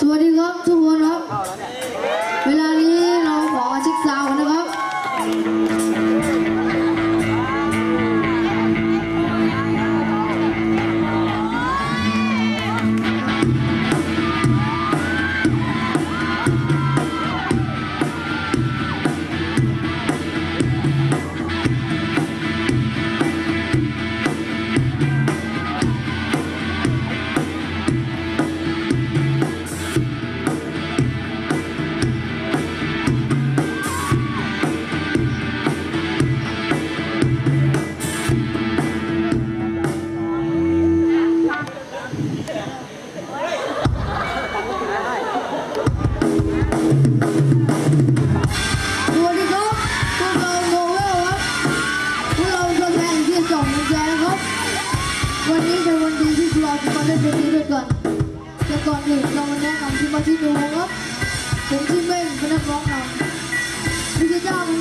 สวัสดีครับทุกคนครับ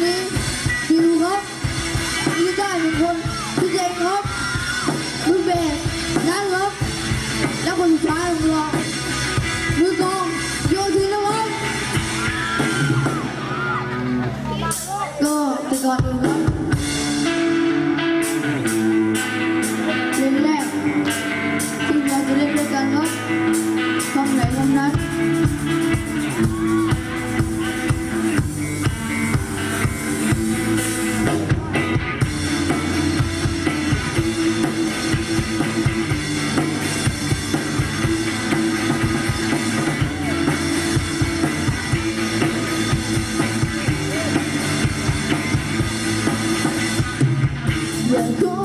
นี้ดิครับกีตได้หนึ่งคนพี่เจนครับมือเบสนัทครับแล้วคนท้ายของเรามือกองโยธินนะครับก็แต่ก่อนอื่ครับ Let's go.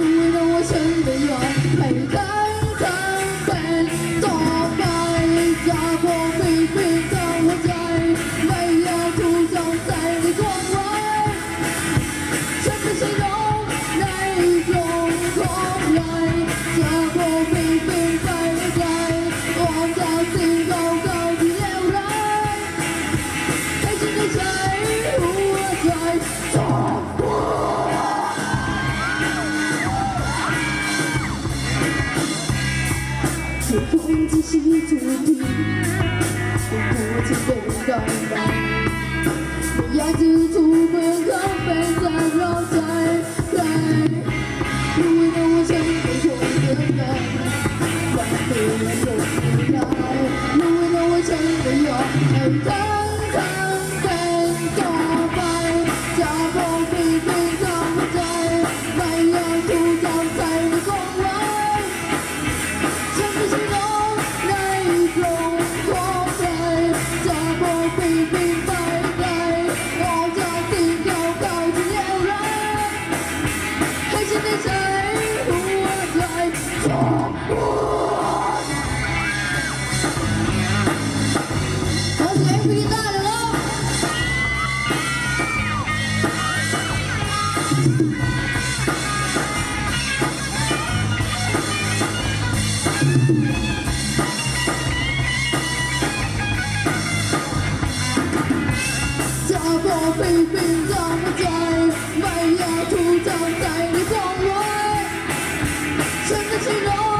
命只是一种提醒我过程都坦白我压抑 to the 脑海因为让我心痛痛快快快乐 ขอไปเป็นจอมใจ ไม่อยากถูกใจในกอไว้ฉันไม่ใช่น้อง